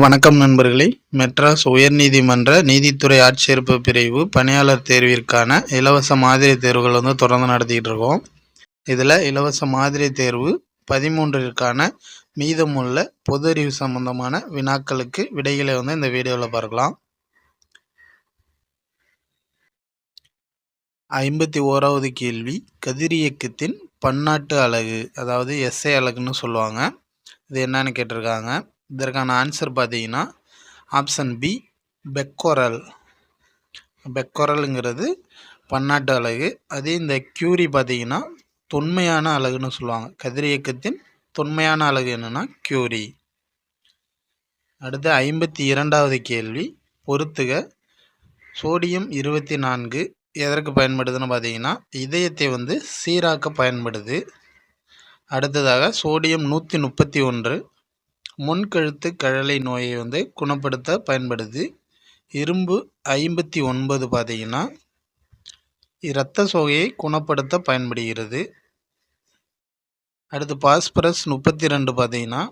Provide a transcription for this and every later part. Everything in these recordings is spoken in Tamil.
வணக்கம் நண்பர்களே. மெட்ராஸ் உயர்நீதிமன்ற நீதித்துறை ஆட்சேர்ப்பு பிரிவு பணியாளர் தேர்விற்கான இலவச மாதிரி தேர்வுகள் வந்து தொடர்ந்து நடத்திக்கிட்டு இருக்கோம். இதில் இலவச மாதிரி தேர்வு பதிமூன்றிற்கான மீதமுள்ள பொது அறிவு சம்பந்தமான வினாக்களுக்கு விடைகளை வந்து இந்த வீடியோவில் பார்க்கலாம். ஐம்பத்தி ஓராவது கேள்வி கதிரியக்கத்தின் பன்னாட்டு அலகு அதாவது எஸ்ஐ அலகுன்னு சொல்லுவாங்க. இது என்னன்னு கேட்டிருக்காங்க. இதற்கான ஆன்சர் பார்த்தீங்கன்னா ஆப்ஷன் பி பெக்கோரல் பெக்கோரலுங்கிறது பன்னாட்டு அலகு. அதே இந்த க்யூரி பார்த்தீங்கன்னா தொன்மையான அலகுன்னு சொல்லுவாங்க. கதிரியக்கத்தின் தொன்மையான அலகு என்னென்னா க்யூரி அடுத்து ஐம்பத்தி இரண்டாவது கேள்வி பொறுத்துக. சோடியம் இருபத்தி நான்கு எதற்கு பயன்படுதுன்னு பார்த்தீங்கன்னா இதயத்தை வந்து சீராக்க பயன்படுது. அடுத்ததாக சோடியம் நூற்றி முப்பத்தி ஒன்று முன்கழுத்து கழலை நோயை வந்து குணப்படுத்த பயன்படுது. இரும்பு ஐம்பத்தி ஒன்பது பார்த்தீங்கன்னா இரத்த சோகையை குணப்படுத்த பயன்படுகிறது. அடுத்து பாஸ்பரஸ் முப்பத்தி ரெண்டு பார்த்தீங்கன்னா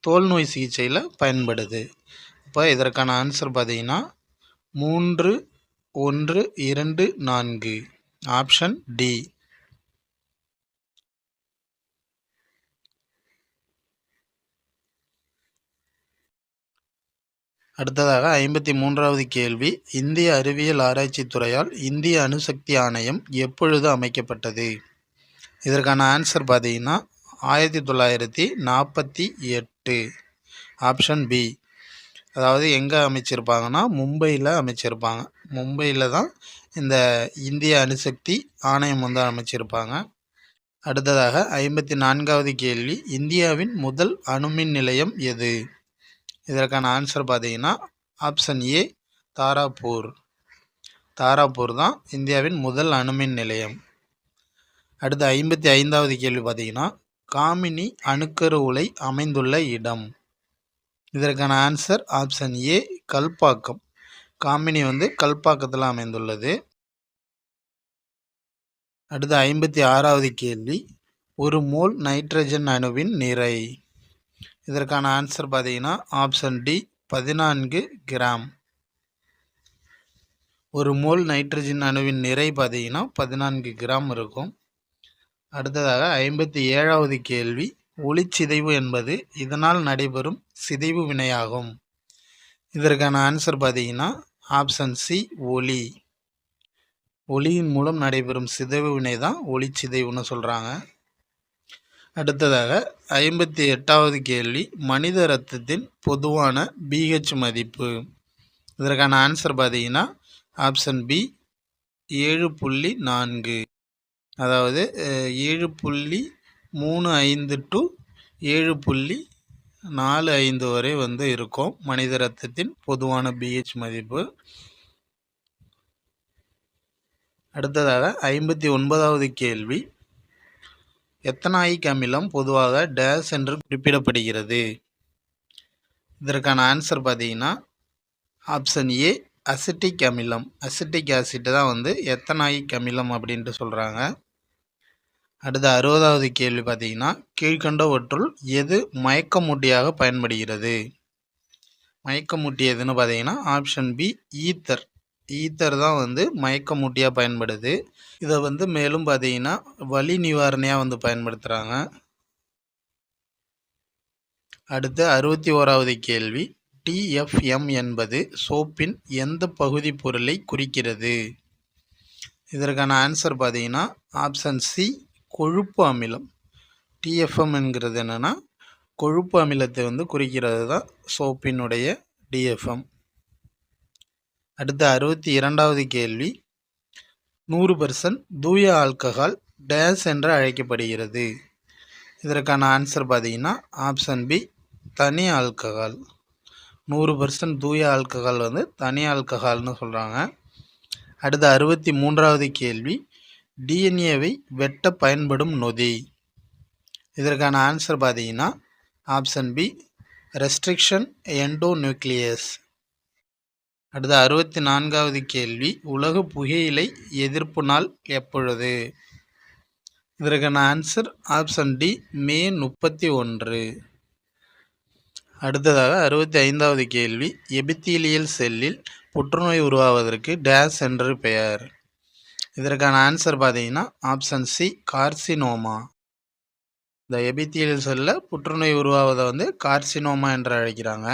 தோல் நோய் சிகிச்சையில் பயன்படுது. இப்போ இதற்கான ஆன்சர் பார்த்தீங்கன்னா மூன்று ஒன்று இரண்டு நான்கு. Option D. அடுத்ததாக ஐம்பத்தி மூன்றாவது கேள்வி. இந்திய அறிவியல் ஆராய்ச்சி துறையால் இந்திய அணுசக்தி ஆணையம் எப்பொழுது அமைக்கப்பட்டது? இதற்கான ஆன்சர் பார்த்தீங்கன்னா ஆயிரத்தி தொள்ளாயிரத்தி நாற்பத்தி எட்டு. ஆப்ஷன் பி அதாவது எங்கே அமைச்சிருப்பாங்கன்னா மும்பையில் அமைச்சிருப்பாங்க. மும்பையில் தான் இந்த இந்திய அணுசக்தி ஆணையம் வந்து அமைச்சிருப்பாங்க. அடுத்ததாக ஐம்பத்தி நான்காவது கேள்வி. இந்தியாவின் முதல் அணுமின் நிலையம் எது? இதற்கான ஆன்சர் பார்த்தீங்கன்னா ஆப்ஷன் ஏ தாராப்பூர் தாராப்பூர் தான் இந்தியாவின் முதல் அணுமின் நிலையம். அடுத்து ஐம்பத்தி ஐந்தாவது கேள்வி பார்த்தீங்கன்னா காமினி அணுக்கரு உலை அமைந்துள்ள இடம். இதற்கான answer option A Kalpakkam. Kamini வந்து கல்பாக்கத்தில் அமைந்துள்ளது. அடுத்து ஐம்பத்தி ஆறாவது கேள்வி ஒரு மோல் நைட்ரஜன் அணுவின் நிறை. இதற்கான ஆன்சர் பார்த்தீங்கன்னா ஆப்ஷன் டி பதினான்கு கிராம் ஒரு மோல் நைட்ரஜன் அணுவின் நிறை பார்த்தீங்கன்னா பதினான்கு கிராம் இருக்கும். அடுத்ததாக ஐம்பத்தி ஏழாவது கேள்வி ஒளிச்சிதைவு என்பது இதனால் நடைபெறும் சிதைவு வினையாகும். இதற்கான ஆன்சர் பார்த்தீங்கன்னா ஆப்ஷன் சி ஒளி. ஒளியின் மூலம் நடைபெறும் சிதைவு வினை தான் ஒளிச்சிதைவுன்னு சொல்கிறாங்க அடுத்ததாக ஐம்பத்தி எட்டாவது கேள்வி மனித இரத்தத்தின் பொதுவான பிஹெச் மதிப்பு. இதற்கான ஆன்சர் பார்த்தீங்கன்னா ஆப்ஷன் பி ஏழு புள்ளி நான்கு. அதாவது ஏழு புள்ளி மூணு ஐந்து டு ஏழு புள்ளி நாலு ஐந்து வரை வந்து இருக்கும் மனித இரத்தத்தின் பொதுவான பிஹெச் மதிப்பு. அடுத்ததாக ஐம்பத்தி ஒன்பதாவது கேள்வி எத்தனாயிக் அமிலம் பொதுவாக டேஸ் என்று குறிப்பிடப்படுகிறது? இதற்கான ஆன்சர் பார்த்தீங்கன்னா ஆப்ஷன் ஏ அசிட்டிக் அமிலம். அசிட்டிக் ஆசிட் தான் வந்து எத்தனாயிக் அமிலம் அப்படின்ட்டு சொல்கிறாங்க அடுத்த அறுபதாவது கேள்வி பார்த்தீங்கன்னா கீழ்கண்டவற்றுள் எது மயக்கமூட்டியாக பயன்படுகிறது? மயக்கமூட்டி எதுன்னு பார்த்தீங்கன்னா ஆப்ஷன் பி ஈத்தர். ஈத்தர் தான் வந்து மயக்கமூட்டியாக பயன்படுது. இதை வந்து மேலும் பார்த்தீங்கன்னா வலி நிவாரணையாக வந்து பயன்படுத்துகிறாங்க அடுத்து அறுபத்தி ஓராவது கேள்வி டிஎஃப்எம் என்பது சோப்பின் எந்த பகுதி பொருளை குறிக்கிறது? இதற்கான ஆன்சர் பார்த்தீங்கன்னா ஆப்ஷன் சி கொழுப்பு அமிலம். டிஎஃப்எம் என்கிறது என்னென்னா கொழுப்பு அமிலத்தை வந்து குறிக்கிறது தான் சோப்பினுடைய டிஎஃப்எம் அடுத்த அறுபத்தி இரண்டாவது கேள்வி. நூறு பர்சன்ட் தூய ஆல்கஹால் டேஸ் என்று அழைக்கப்படுகிறது. இதற்கான ஆன்சர் பார்த்தீங்கன்னா ஆப்ஷன் பி தனி ஆல்கஹால். நூறு பர்சன்ட் தூய ஆல்கஹால் வந்து தனி ஆல்கஹால்னு சொல்கிறாங்க அடுத்த அறுபத்தி மூன்றாவது கேள்வி டிஎன்ஏவை வெட்ட பயன்படும் நொதி. இதற்கான ஆன்சர் பார்த்தீங்கன்னா option B restriction endonuclease அடுத்த அறுபத்தி நான்காவது கேள்வி உலக புகையிலை எதிர்ப்பு நாள் எப்பொழுது? இதற்கான ஆன்சர் ஆப்ஷன் டி மே முப்பத்தி ஒன்று. அடுத்ததாக அறுபத்தி ஐந்தாவது கேள்வி எபித்தீலியல் செல்லில் புற்றுநோய் உருவாவதற்கு டேஸ் என்று பெயர். இதற்கான ஆன்சர் பார்த்தீங்கன்னா ஆப்ஷன் சி கார்சினோமா இந்த எபித்தீலியல் செல்லில் புற்றுநோய் உருவாவதை வந்து கார்சினோமா என்று அழைக்கிறாங்க.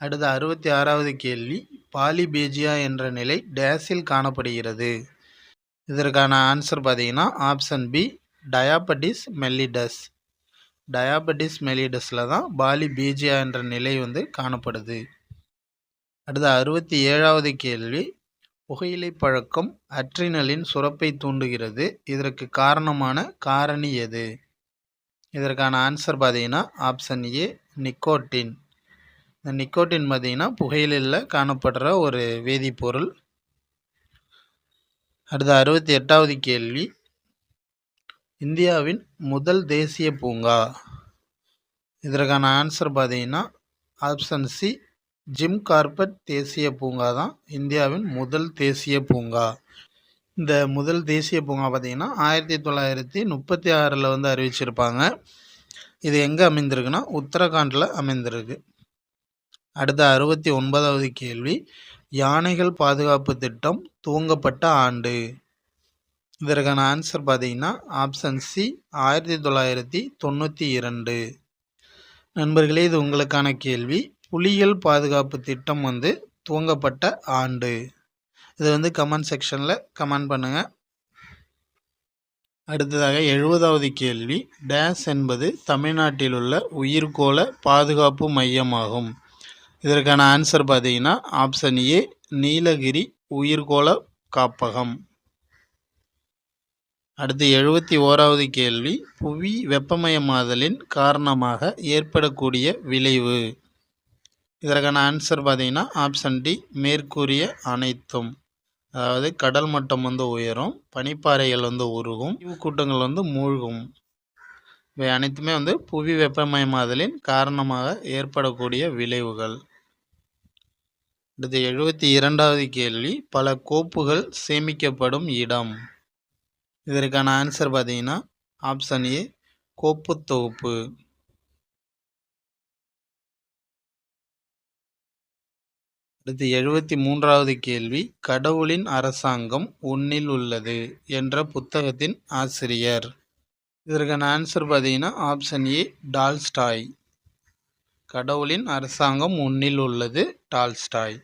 அடுத்த அறுபத்தி ஆறாவது கேள்வி பாலிபேஜியா என்ற நிலை டேஸில் காணப்படுகிறது. இதற்கான ஆன்சர் பார்த்தீங்கன்னா option B diabetes mellitus diabetes மெலிடஸில் தான் பாலிபேஜியா என்ற நிலை வந்து காணப்படுது. அடுத்த அறுபத்தி ஏழாவது கேள்வி புகையிலை பழக்கம் அட்ரினலின் சுரப்பை தூண்டுகிறது. இதற்கு காரணமான காரணி எது? இதற்கான ஆன்சர் பார்த்தீங்கன்னா ஆப்ஷன் ஏ நிக்கோட்டின். இந்த நிக்கோட்டின் பார்த்தீங்கன்னா புகையிலில் காணப்படுற ஒரு வேதிப்பொருள். அடுத்த அறுபத்தி எட்டாவது கேள்வி. இந்தியாவின் முதல் தேசிய பூங்கா. இதற்கான ஆன்சர் பார்த்தீங்கன்னா ஆப்ஷன் சி ஜிம் கார்பெட் தேசிய பூங்கா தான் இந்தியாவின் முதல் தேசிய பூங்கா. இந்த முதல் தேசிய பூங்கா பார்த்திங்கன்னா ஆயிரத்தி தொள்ளாயிரத்தி முப்பத்தி ஆறில் வந்து அறிவிச்சிருப்பாங்க. இது எங்கே அமைந்திருக்குன்னா உத்தரகாண்டில் அமைந்திருக்கு. அடுத்த அறுபத்தி ஒன்பதாவது கேள்வி. யானைகள் பாதுகாப்பு திட்டம் துவங்கப்பட்ட ஆண்டு. இதற்கான ஆன்சர் பார்த்தீங்கன்னா ஆப்ஷன் சி ஆயிரத்தி தொள்ளாயிரத்தி தொண்ணூற்றி இரண்டு. நண்பர்களே இது உங்களுக்கான கேள்வி. புலிகள் பாதுகாப்பு திட்டம் வந்து துவங்கப்பட்ட ஆண்டு. இது வந்து கமெண்ட் செக்ஷனில் கமெண்ட் பண்ணுங்கள் அடுத்ததாக எழுபதாவது கேள்வி. டேஸ் என்பது தமிழ்நாட்டில் உள்ள உயிர்கோள பாதுகாப்பு மையமாகும். இதற்கான ஆன்சர் பார்த்தீங்கன்னா ஆப்ஷன் ஏ நீலகிரி உயிர்கோள காப்பகம். அடுத்து எழுபத்தி ஓராவது கேள்வி புவி வெப்பமயமாதலின் காரணமாக ஏற்படக்கூடிய விளைவு. இதற்கான ஆன்சர் பார்த்தீங்கன்னா ஆப்ஷன் டி மேற்கூறிய அனைத்தும். அதாவது கடல் மட்டம் வந்து உயரும் பனிப்பாறைகள் வந்து உருகும் கூட்டங்கள் வந்து மூழ்கும். இவை அனைத்துமே வந்து புவி வெப்பமயமாதலின் காரணமாக ஏற்படக்கூடிய விளைவுகள். அடுத்து எழுபத்தி இரண்டாவது கேள்வி பல கோப்புகள் சேமிக்கப்படும் இடம். இதற்கான ஆன்சர் பார்த்தீங்கன்னா ஆப்ஷன் ஏ கோப்பு தொகுப்பு. அடுத்து எழுபத்தி மூன்றாவது கேள்வி கடவுளின் அரசாங்கம் உன்னில் உள்ளது என்ற புத்தகத்தின் ஆசிரியர். இதற்கான ஆன்சர் பார்த்தீங்கன்னா ஆப்ஷன் ஏ டால்ஸ்டாய். கடவுளின் அரசாங்கம் உன்னில் உள்ளது டால்ஸ்டாய்.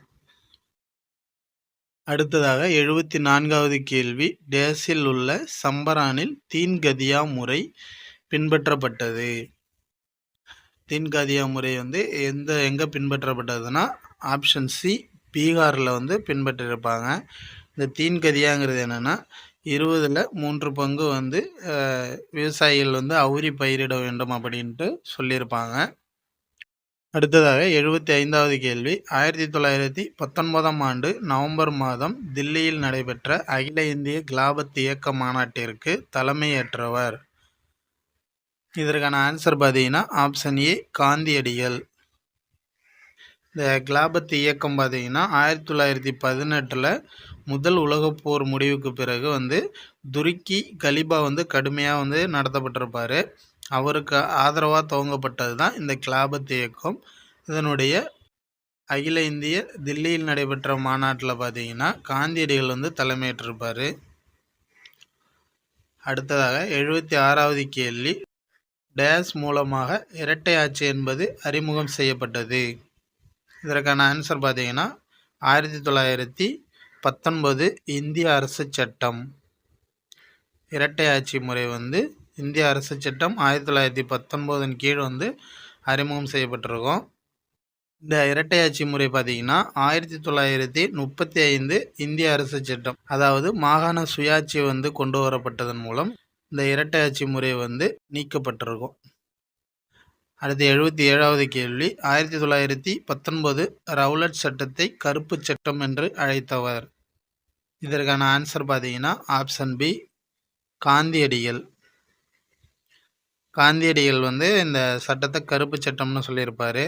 அடுத்ததாக எழுபத்தி நான்காவது கேள்வி. டேஸில் உள்ள சம்பரானில் தீன்கதியா முறை பின்பற்றப்பட்டது. தீன்கதியா முறை வந்து எந்த எங்கே பின்பற்றப்பட்டதுன்னா ஆப்ஷன் சி பீகாரில் வந்து பின்பற்றிருப்பாங்க. இந்த தீன்கதியாங்கிறது என்னென்னா இருபதில் மூன்று பங்கு வந்து விவசாயிகள் வந்து அவுரி பயிரிட வேண்டும் அப்படின்ட்டு சொல்லியிருப்பாங்க. அடுத்ததாக எழுபத்தி ஐந்தாவது கேள்வி. ஆயிரத்தி தொள்ளாயிரத்தி பத்தொன்பதாம் ஆண்டு நவம்பர் மாதம் தில்லியில் நடைபெற்ற அகில இந்திய கிலாபத் இயக்க மாநாட்டிற்கு தலைமையேற்றவர். இதற்கான ஆன்சர் பார்த்தீங்கன்னா ஆப்ஷன் ஏ காந்தியடிகள். இந்த கிலாபத் இயக்கம் பார்த்தீங்கன்னா ஆயிரத்தி தொள்ளாயிரத்தி பதினெட்டில் முதல் உலகப்போர் முடிவுக்கு பிறகு வந்து துருக்கி கலிபா வந்து கடுமையாக வந்து நடத்தப்பட்டிருப்பார். அவருக்கு ஆதரவாக துவங்கப்பட்டது தான் இந்த கிலாபத் இயக்கம். இதனுடைய அகில இந்திய தில்லியில் நடைபெற்ற மாநாட்டில் பார்த்தீங்கன்னா காந்தியடிகள் வந்து தலைமையேற்றிருப்பார். அடுத்ததாக எழுபத்தி ஆறாவது கேள்வி டேஸ் மூலமாக இரட்டை ஆட்சி என்பது அறிமுகம் செய்யப்பட்டது. இதற்கான ஆன்சர் பார்த்தீங்கன்னா ஆயிரத்தி தொள்ளாயிரத்தி பத்தொன்பது இந்திய அரசு சட்டம். இரட்டை ஆட்சி முறை வந்து இந்திய அரசு சட்டம் ஆயிரத்தி தொள்ளாயிரத்தி பத்தொம்போதன் கீழ் வந்து அறிமுகம் செய்யப்பட்டிருக்கும். இந்த இரட்டையாட்சி முறை பார்த்தீங்கன்னா ஆயிரத்தி தொள்ளாயிரத்தி முப்பத்தி ஐந்து இந்திய அரசு சட்டம் அதாவது மாகாண சுயாட்சி வந்து கொண்டு வரப்பட்டதன் மூலம் இந்த இரட்டையாட்சி முறை வந்து நீக்கப்பட்டிருக்கும். அடுத்து எழுபத்தி ஏழாவது கேள்வி ஆயிரத்தி தொள்ளாயிரத்தி பத்தொன்பது ரவுலட் சட்டத்தை கருப்பு சட்டம் என்று அழைத்தவர். இதற்கான ஆன்சர் பார்த்தீங்கன்னா ஆப்ஷன் பி காந்தியடிகள். காந்தியடிகள் வந்து இந்த சட்டத்தை கருப்பு சட்டம்னு சொல்லியிருப்பார்.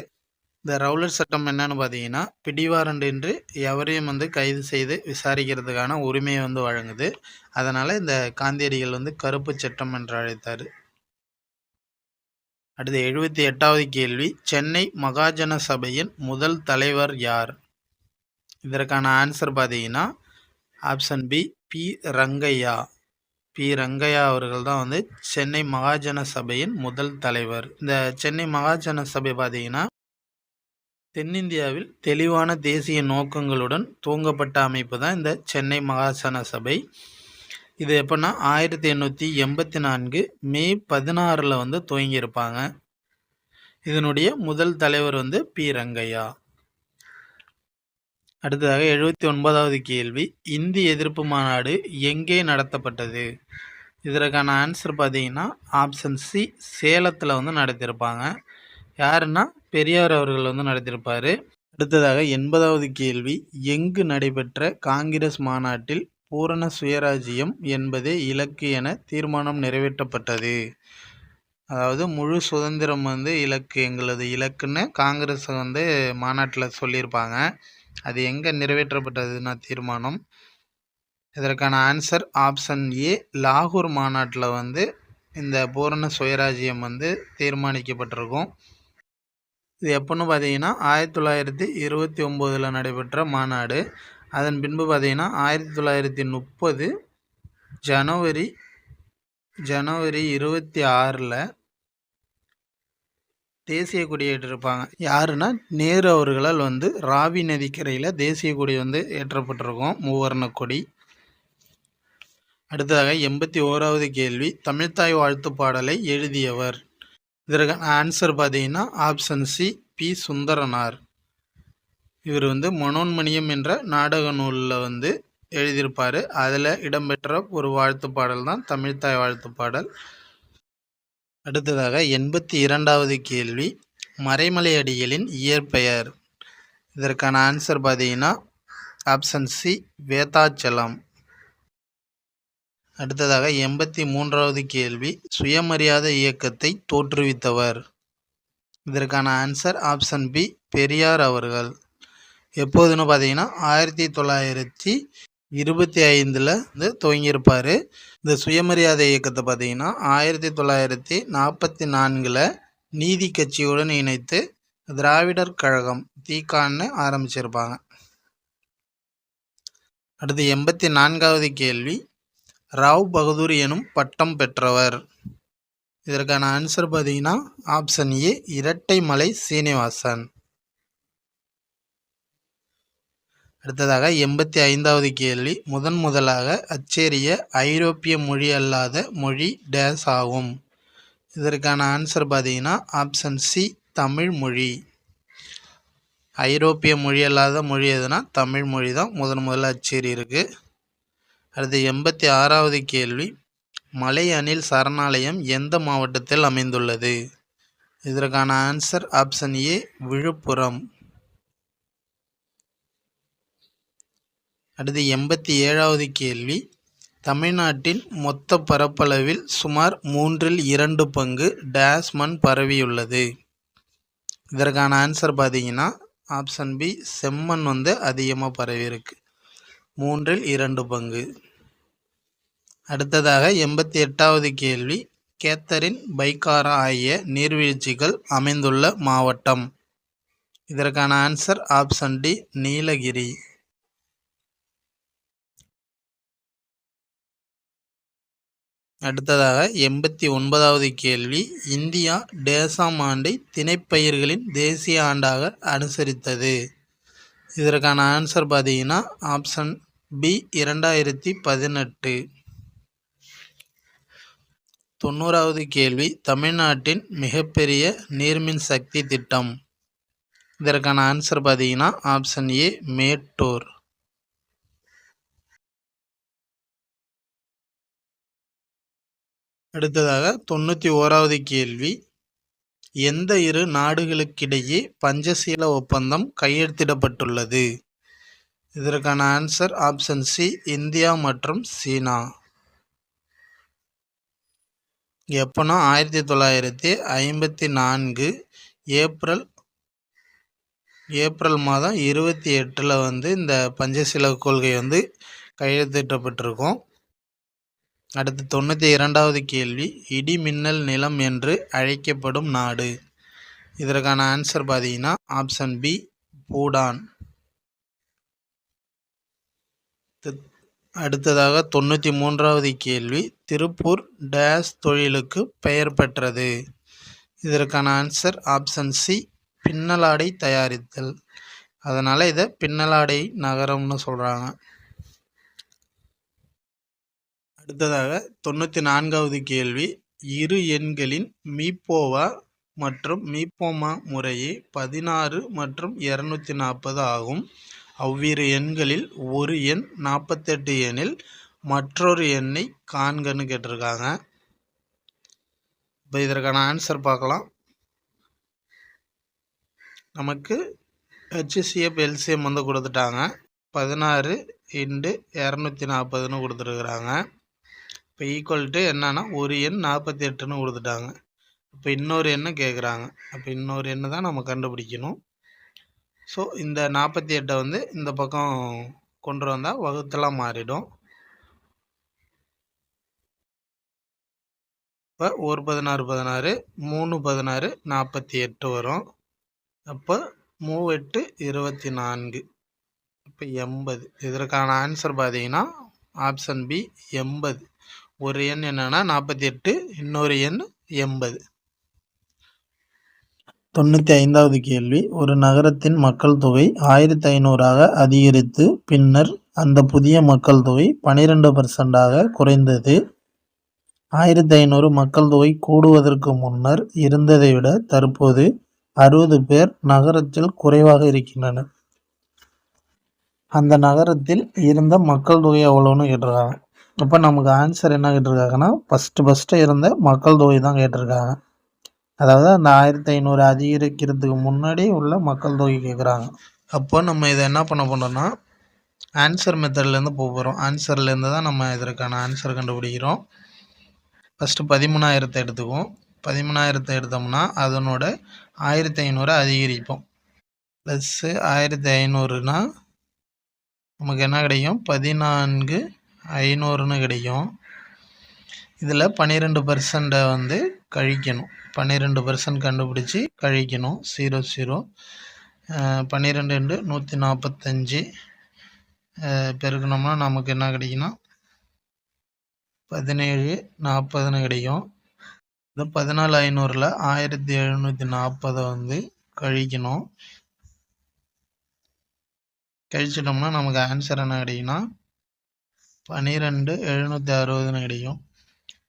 இந்த ரவுலட் சட்டம் என்னன்னு பார்த்தீங்கன்னா பிடிவாரண்டு என்று எவரையும் வந்து கைது செய்து விசாரிக்கிறதுக்கான உரிமையை வந்து வழங்குது. அதனால் இந்த காந்தியடிகள் வந்து கருப்பு சட்டம் என்று அழைத்தார். அடுத்து எழுபத்தி எட்டாவது கேள்வி சென்னை மகாஜன சபையின் முதல் தலைவர் யார்? இதற்கான ஆன்சர் பார்த்தீங்கன்னா option B B Rangaiah. B. Rangaiah அவர்கள் தான் வந்து சென்னை மகாஜன சபையின் முதல் தலைவர். இந்த சென்னை மகாஜன சபை பார்த்தீங்கன்னா தென்னிந்தியாவில் தெளிவான தேசிய நோக்கங்களுடன் துவங்கப்பட்ட அமைப்பு தான் இந்த சென்னை மகாஜன சபை. இது எப்போன்னா ஆயிரத்தி எண்ணூற்றி எண்பத்தி நான்கு மே பதினாறில் வந்து துவங்கியிருப்பாங்க. இதனுடைய முதல் தலைவர் வந்து பி. ரங்கையா. அடுத்ததாக எழுபத்தி ஒன்பதாவது கேள்வி. இந்தி எதிர்ப்பு மாநாடு எங்கே நடத்தப்பட்டது? இதற்கான ஆன்சர் பார்த்தீங்கன்னா ஆப்ஷன் சி சேலத்தில் வந்து நடத்தியிருப்பாங்க. யாருன்னா பெரியார் அவர்கள் வந்து நடத்தியிருப்பார். அடுத்ததாக எண்பதாவது கேள்வி. எங்கு நடைபெற்ற காங்கிரஸ் மாநாட்டில் பூரண சுயராஜ்யம் என்பதே இலக்கு என தீர்மானம் நிறைவேற்றப்பட்டது. அதாவது முழு சுதந்திரம் வந்து இலக்கு எங்களது இலக்குன்னு காங்கிரஸ் வந்து மாநாட்டில் சொல்லியிருப்பாங்க. அது எங்கே நிறைவேற்றப்பட்டதுன்னா தீர்மானம். இதற்கான ஆன்சர் ஆப்ஷன் ஏ லாகூர் மாநாட்டில் வந்து இந்த பூரண சுயராஜ்யம் வந்து தீர்மானிக்கப்பட்டிருக்கும். இது எப்போன்னு பார்த்தீங்கன்னா ஆயிரத்தி தொள்ளாயிரத்தி இருபத்தி ஒம்போதில் நடைபெற்ற மாநாடு. அதன் பின்பு பார்த்தீங்கன்னா ஆயிரத்தி தொள்ளாயிரத்தி முப்பது ஜனவரி ஜனவரி இருபத்தி ஆறில் தேசிய கொடி ஏற்றிருப்பாங்க யாருன்னா நேரு அவர்களால் வந்து ராவி நதிக்கரையில் தேசிய கொடி வந்து ஏற்றப்பட்டிருக்கும். மூவர்ண கொடி. அடுத்ததாக எண்பத்தி ஓராவது கேள்வி தமிழ்த்தாய் வாழ்த்து பாடலை எழுதியவர்? இதற்கான ஆன்சர் பார்த்தீங்கன்னா ஆப்ஷன் சி பி சுந்தரனார். இவர் வந்து மனோன்மணியம் என்ற நாடக நூலில் வந்து எழுதியிருப்பார். அதில் இடம்பெற்ற ஒரு வாழ்த்து பாடல் தான் தமிழ்த்தாய் வாழ்த்து பாடல். அடுத்ததாக எண்பத்தி இரண்டாவது கேள்வி மறைமலை அடிகளின் இயற்பெயர். இதற்கான ஆன்சர் பார்த்தீங்கன்னா ஆப்ஷன் சி வேதாச்சலம். அடுத்ததாக எண்பத்தி மூன்றாவது கேள்வி சுயமரியாதை இயக்கத்தை தோற்றுவித்தவர். இதற்கான ஆன்சர் ஆப்ஷன் பி பெரியார் அவர்கள். எப்போதுன்னு பார்த்தீங்கன்னா ஆயிரத்தி தொள்ளாயிரத்தி இருபத்தி ஐந்தில் வந்து துவங்கியிருப்பார். இந்த சுயமரியாதை இயக்கத்தை பார்த்தீங்கன்னா ஆயிரத்தி தொள்ளாயிரத்தி நாற்பத்தி நான்கில் நீதி கட்சியுடன் இணைத்து திராவிடர் கழகம் தீகான்னு ஆரம்பிச்சிருப்பாங்க. அடுத்து எண்பத்தி நான்காவது கேள்வி. ராவ் பகதூர் எனும் பட்டம் பெற்றவர். இதற்கான ஆன்சர் பார்த்தீங்கன்னா ஆப்ஷன் ஏ இரட்டைமலை சீனிவாசன். அடுத்ததாக எண்பத்தி ஐந்தாவது கேள்வி. முதன் முதலாக அச்சேரிய ஐரோப்பிய மொழி அல்லாத மொழி டேஸ் ஆகும். இதற்கான ஆன்சர் பார்த்தீங்கன்னா ஆப்ஷன் சி தமிழ் மொழி. ஐரோப்பிய மொழி அல்லாத மொழி எதுனா தமிழ் மொழி தான் முதன் முதல்ல அச்சேரி இருக்குது அடுத்து எண்பத்தி ஆறாவது கேள்வி. மலை அணில் சரணாலயம் எந்த மாவட்டத்தில் அமைந்துள்ளது? இதற்கான ஆன்சர் ஆப்ஷன் ஏ விழுப்புரம். அடுத்து எண்பத்தி ஏழாவது கேள்வி. தமிழ்நாட்டின் மொத்த பரப்பளவில் சுமார் மூன்றில் இரண்டு பங்கு டேஸ் மண் பரவியுள்ளது. இதற்கான ஆன்சர் பார்த்தீங்கன்னா ஆப்ஷன் பி செம்மண் வந்து அதிகமாக பரவியிருக்கு. மூன்றில் இரண்டு பங்கு. அடுத்ததாக எண்பத்தி எட்டாவது கேள்வி. கேத்தரின் பைக்காரா ஆகிய நீர்வீழ்ச்சிகள் அமைந்துள்ள மாவட்டம். இதற்கான ஆன்சர் ஆப்ஷன் டி நீலகிரி. அடுத்ததாக எண்பத்தி ஒன்பதாவது கேள்வி. இந்தியா டேசாம் ஆண்டை திணைப்பயிர்களின் தேசிய ஆண்டாக அனுசரித்தது. இதற்கான ஆன்சர் பார்த்தீங்கன்னா ஆப்ஷன் பி இரண்டாயிரத்தி பதினெட்டு. தொண்ணூறாவது கேள்வி தமிழ்நாட்டின் மிகப்பெரிய நீர்மின் சக்தி திட்டம். இதற்கான ஆன்சர் பார்த்தீங்கன்னா ஆப்ஷன் ஏ மேட்டூர். அடுத்ததாக தொண்ணூற்றி ஓராவது கேள்வி. எந்த இரு நாடுகளுக்கிடையே பஞ்சசீல ஒப்பந்தம் கையெழுத்திடப்பட்டுள்ளது? இதற்கான ஆன்சர் ஆப்ஷன் சி இந்தியா மற்றும் சீனா. எப்போனா ஆயிரத்தி தொள்ளாயிரத்தி ஐம்பத்தி நான்கு ஏப்ரல் ஏப்ரல் மாதம் இருபத்தி எட்டில் வந்து இந்த பஞ்சசீல கொள்கை வந்து கையெழுத்திட்டப்பட்டிருக்கும் அடுத்து தொண்ணூற்றி இரண்டாவது கேள்வி இடி மின்னல் நிலம் என்று அழைக்கப்படும் நாடு. இதற்கான ஆன்சர் பார்த்தீங்கன்னா ஆப்ஷன் பி பூடான். அடுத்ததாக தொண்ணூற்றி மூன்றாவது கேள்வி திருப்பூர் டேஸ் தொழிலுக்கு பெயர் பெற்றது. இதற்கான ஆன்சர் ஆப்ஷன் சி பின்னலாடை தயாரித்தல். அதனால் இதை பின்னலாடை நகரம்னு சொல்கிறாங்க அடுத்ததாக தொண்ணூற்றி நான்காவது கேள்வி. இரு எண்களின் மீப்போவா மற்றும் மீப்போமா முறையே பதினாறு மற்றும் இரநூத்தி நாற்பது ஆகும். அவ்விரு எண்களில் ஒரு எண் நாற்பத்தெட்டு எண்ணில் மற்றொரு எண்ணை காண்கன்னு கேட்டிருக்காங்க. இப்போ இதற்கான ஆன்சர் பார்க்கலாம். நமக்கு ஹெச்சிசிஎஃப் எல்சிஎம் வந்து கொடுத்துட்டாங்க. பதினாறு இண்டு இரநூத்தி நாற்பதுன்னு கொடுத்துருக்குறாங்க. இப்போ ஈக்குவல் டு என்னன்னா ஒரு எண் நாற்பத்தி எட்டுன்னு கொடுத்துட்டாங்க. இப்போ இன்னொரு எண்ணை கேட்குறாங்க அப்போ இன்னொரு எண்ணை தான் நம்ம கண்டுபிடிக்கணும். ஸோ இந்த நாற்பத்தி எட்டை வந்து இந்த பக்கம் கொண்டு வந்தால் வகுத்தெல்லாம் மாறிடும். இப்போ ஒரு பதினாறு பதினாறு மூணு பதினாறு நாற்பத்தி எட்டு வரும். அப்போ மூவெட்டு இருபத்தி நான்கு. இப்போ எண்பது. இதற்கான ஆன்சர் பார்த்தீங்கன்னா ஆப்ஷன் பி எண்பது. ஒரு எண் என்னென்னா நாற்பத்தி எட்டு இன்னொரு எண் எண்பது. தொண்ணூற்றி ஐந்தாவது கேள்வி. ஒரு நகரத்தின் மக்கள் தொகை ஆயிரத்தி ஐநூறாக அதிகரித்து பின்னர் அந்த புதிய மக்கள் தொகை பனிரெண்டு பர்சண்டாக குறைந்தது. ஆயிரத்தி ஐநூறு மக்கள் தொகை கூடுவதற்கு முன்னர் இருந்ததை விட தற்போது அறுபது பேர் நகரத்தில் குறைவாக இருக்கின்றனர். அந்த நகரத்தில் இருந்த மக்கள் தொகை எவ்வளோன்னு கேட்டிருக்காங்க. அப்போ நமக்கு ஆன்சர் என்ன கேட்டிருக்காங்கன்னா ஃபஸ்ட்டு ஃபஸ்ட்டு இருந்த மக்கள் தொகை தான் கேட்டிருக்காங்க. அதாவது அந்த ஆயிரத்தி ஐநூறு அதிகரிக்கிறதுக்கு முன்னாடி உள்ள மக்கள் தொகை கேட்குறாங்க. அப்போ நம்ம இதை என்ன பண்ண போகிறோன்னா ஆன்சர் மெத்தட்லேருந்து போக போகிறோம் ஆன்சர்லேருந்து தான் நம்ம இதற்கான ஆன்சர் கண்டுபிடிக்கிறோம். ஃபஸ்ட்டு பதிமூணாயிரத்தை எடுத்துக்குவோம். பதிமூணாயிரத்தை எடுத்தோம்னா அதனோட ஆயிரத்தி ஐநூறு அதிகரிப்போம். ப்ளஸ்ஸு ஆயிரத்தி ஐநூறுனா நமக்கு என்ன கிடைக்கும்? பதினான்கு ஐநூறுன்னு கிடைக்கும். இதில் பன்னிரெண்டு பர்சண்ட்டை வந்து கழிக்கணும். பன்னிரெண்டு பர்சன்ட் கண்டுபிடிச்சி கழிக்கணும். ஜீரோ ஜீரோ பன்னிரெண்டு ரெண்டு நூற்றி நாற்பத்தஞ்சு பெருக்கணும்னா நமக்கு என்ன கிடைக்குன்னா பதினேழு நாற்பதுன்னு கிடைக்கும். இது பதினாலு ஐநூறில் ஆயிரத்தி எழுநூற்றி நாற்பதை வந்து கழிக்கணும். கழிச்சிட்டோம்னா நமக்கு ஆன்சர் என்ன கிடைக்குன்னா பன்னிரெண்டு எழுநூற்றி அறுபதுன்னு கிடைக்கும்.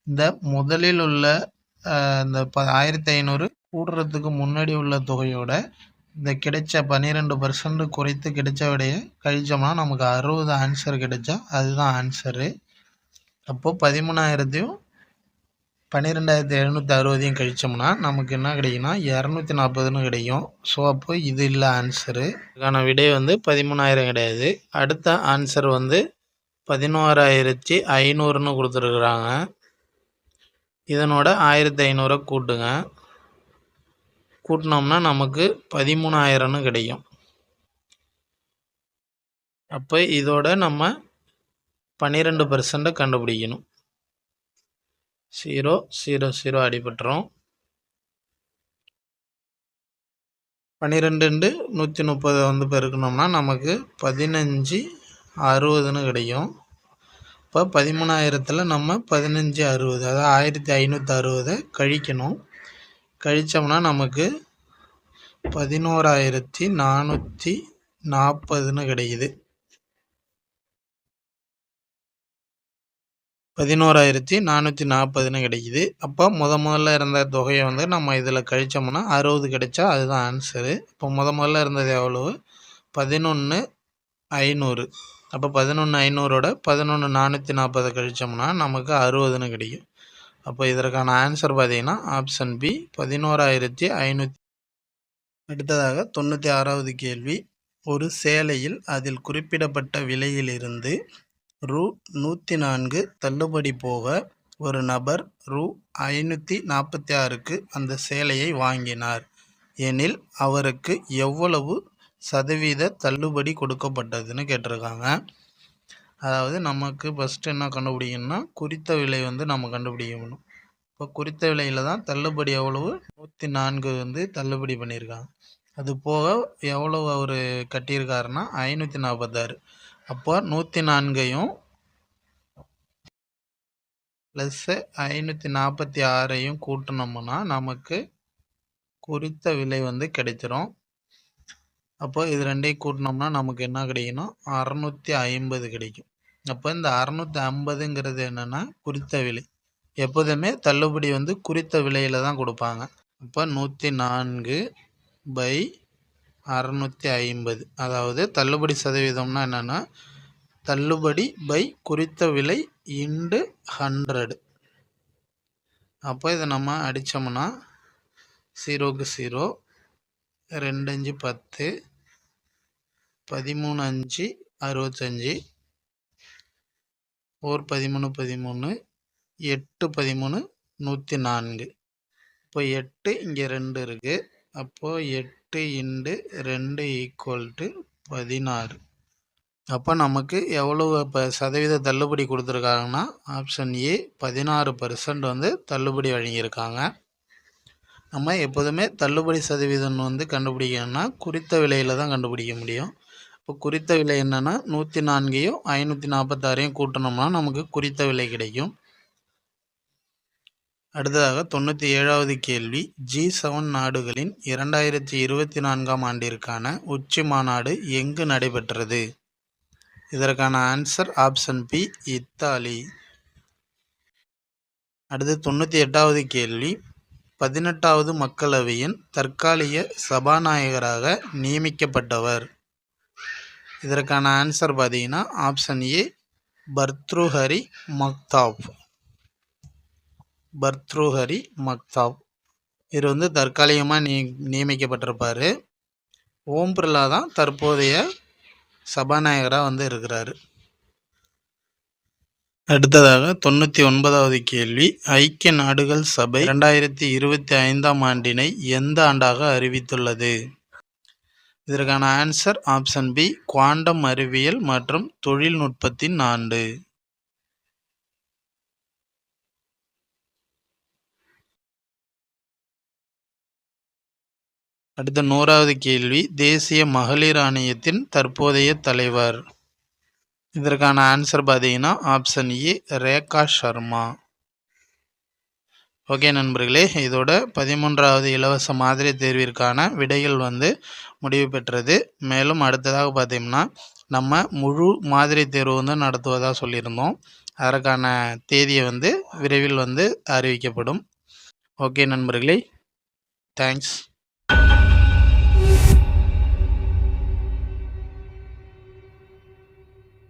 இந்த முதலில் உள்ள இந்த ப ஆயிரத்தி ஐநூறு கூடுறதுக்கு முன்னாடி உள்ள தொகையோட இந்த கிடைச்ச பன்னிரெண்டு பர்சன்ட் குறைத்து கிடைச்ச விடையை கழிச்சோம்னா நமக்கு அறுபது ஆன்சர் கிடைச்சா அதுதான் ஆன்சரு அப்போது பதிமூணாயிரத்தையும் பன்னிரெண்டாயிரத்தி எழுநூற்றி அறுபதையும் கழித்தோம்னா நமக்கு என்ன கிடைக்குன்னா இரநூத்தி நாற்பதுன்னு கிடைக்கும். ஸோ அப்போ இது இல்லை ஆன்சரு இதுக்கான விடை வந்து பதிமூணாயிரம் கிடையாது. அடுத்த ஆன்சர் வந்து பதினோராயிரத்தி ஐநூறுன்னு கொடுத்துருக்குறாங்க. இதனோட ஆயிரத்தி ஐநூறை கூட்டுங்க. கூட்டினோம்னா நமக்கு பதிமூணாயிரம்னு கிடைக்கும். அப்போ இதோட நம்ம பன்னிரெண்டு பர்சண்ட்டை கண்டுபிடிக்கணும். ஜீரோ ஜீரோ ஜீரோ அடிபட்டுரும். பன்னிரெண்டு நூற்றி முப்பது வந்து பெருக்கணும்னா நமக்கு பதினஞ்சு அறுபதுன்னு கிடைக்கும். இப்போ பதிமூணாயிரத்தில் நம்ம பதினஞ்சு அறுபது அதாவது ஆயிரத்தி ஐநூற்றி அறுபதை கழிக்கணும். கழித்தோம்னா நமக்கு பதினோராயிரத்தி நானூற்றி நாற்பதுன்னு கிடைக்குது. பதினோராயிரத்தி நானூற்றி நாற்பதுன்னு கிடைக்குது. அப்போ முத முதல்ல இருந்த தொகையை வந்து நம்ம இதில் கழிச்சோம்னா அறுபது கிடைச்சா அதுதான் ஆன்சரு இப்போ முத முதல்ல இருந்தது எவ்வளவு? பதினொன்று ஐநூறு. அப்போ பதினொன்று ஐநூறோட பதினொன்று நானூற்றி நாற்பதை கழிச்சோம்னா நமக்கு அறுபதுன்னு கிடைக்கும். அப்போ இதற்கான ஆன்சர் பார்த்திங்கன்னா ஆப்ஷன் பி பதினோராயிரத்தி ஐநூற்றி அடுத்ததாக தொண்ணூற்றி ஆறாவது கேள்வி ஒரு சேலையில் அதில் குறிப்பிடப்பட்ட விலையிலிருந்து ரூ நூற்றி நான்கு தள்ளுபடி போக ஒரு நபர் ரூ ஐநூற்றி நாற்பத்தி ஆறுக்கு அந்த சேலையை வாங்கினார். எனில் அவருக்கு எவ்வளவு சதவீத தள்ளுபடி கொடுக்கப்பட்டதுன்னு கேட்டிருக்காங்க. அதாவது நமக்கு ஃபஸ்ட்டு என்ன கண்டுபிடிக்கணும்னா குறித்த விலை வந்து நம்ம கண்டுபிடிக்கணும் இப்போ குறித்த விலையில் தான் தள்ளுபடி எவ்வளவு? நூற்றி நான்கு வந்து தள்ளுபடி பண்ணியிருக்காங்க. அது போக எவ்வளவு அவர் கட்டியிருக்காருன்னா ஐநூற்றி நாற்பத்தாறு அப்போ நூற்றி நான்கையும் ப்ளஸ்ஸு ஐநூற்றி நாற்பத்தி ஆறையும் கூட்டினோம்னா நமக்கு குறித்த விலை வந்து கிடைச்சிரும். அப்போ இது ரெண்டையும் கூட்டினோம்னா நமக்கு என்ன கிடைக்கணும் அறநூற்றி ஐம்பது கிடைக்கும். அப்போ இந்த அறநூற்றி ஐம்பதுங்கிறது என்னென்னா குறித்த விலை. எப்போதுமே தள்ளுபடி வந்து குறித்த விலையில் தான் கொடுப்பாங்க. அப்போ நூற்றி நான்கு பை அறநூற்றி ஐம்பது. அதாவது தள்ளுபடி சதவீதம்னா என்னென்னா தள்ளுபடி பை குறித்த விலை இண்டு ஹண்ட்ரடு. அப்போ இதை நம்ம அடித்தோம்னா ஜீரோக்கு ஜீரோ ரெண்டு அஞ்சு பத்து பதிமூணு அஞ்சு அறுபத்தஞ்சி. ஓர் பதிமூணு பதிமூணு. எட்டு பதிமூணு நூற்றி நான்கு இப்போ எட்டு இங்கே ரெண்டு இருக்குது அப்போது எட்டு இண்டு ரெண்டு ஈக்குவல் டு பதினாறு. அப்போ நமக்கு எவ்வளோ இப்போ சதவீத தள்ளுபடி கொடுத்துருக்காங்கன்னா ஆப்ஷன் ஏ பதினாறு பர்சன்ட் வந்து தள்ளுபடி வழங்கியிருக்காங்க. நம்ம எப்போதுமே தள்ளுபடி சதவீதம் வந்து கண்டுபிடிக்கணும்னா குறித்த விலையில் தான் கண்டுபிடிக்க முடியும். இப்போ குறித்த விலை என்னென்னா நூற்றி நான்கையும் ஐநூற்றி நாற்பத்தாறையும் கூட்டினோம்னா நமக்கு குறித்த விலை கிடைக்கும். அடுத்ததாக தொண்ணூற்றி ஏழாவது கேள்வி. ஜி செவன் நாடுகளின் இரண்டாயிரத்தி இருபத்தி நான்காம் ஆண்டிற்கான உச்சி மாநாடு எங்கு நடைபெற்றது? இதற்கான ஆன்சர் ஆப்ஷன் பி இத்தாலி. அடுத்து தொண்ணூற்றி எட்டாவது கேள்வி. பதினெட்டாவது மக்களவையின் தற்காலிக சபாநாயகராக நியமிக்கப்பட்டவர். இதற்கான ஆன்சர் பார்த்தீங்கன்னா ஆப்ஷன் ஏ பர்த்ருஹரி மக்தாப் பர்த்ருஹரி மக்தாப் இவர் வந்து தற்காலிகமாக நிய நியமிக்கப்பட்டிருப்பார். ஓம் பிர்லா தான் தற்போதைய சபாநாயகராக வந்து இருக்கிறாரு. அடுத்ததாக தொண்ணூற்றி ஒன்பதாவது கேள்வி. ஐக்கிய நாடுகள் சபை ரெண்டாயிரத்தி இருபத்தி ஐந்தாம் ஆண்டினை எந்த ஆண்டாக அறிவித்துள்ளது? இதற்கான ஆன்சர் ஆப்ஷன் பி குவாண்டம் அறிவியல் மற்றும் தொழில்நுட்பத்தின் ஆண்டு அடுத்த நூறாவது கேள்வி தேசிய மகளிர் ஆணையத்தின் தற்போதைய தலைவர். இதற்கான ஆன்சர் பார்த்தீங்கன்னா option A Rekha Sharma. Okay நண்பர்களே இதோட பதிமூன்றாவது இலவச மாதிரி தேர்விற்கான விடைகள் வந்து முடிவு பெற்றது. மேலும் அடுத்ததாக பார்த்தீங்கன்னா நம்ம முழு மாதிரி தேர்வு வந்து நடத்துவதாக சொல்லியிருந்தோம். அதற்கான தேதியை வந்து விரைவில் வந்து அறிவிக்கப்படும். ஓகே நண்பர்களே தேங்க்ஸ்.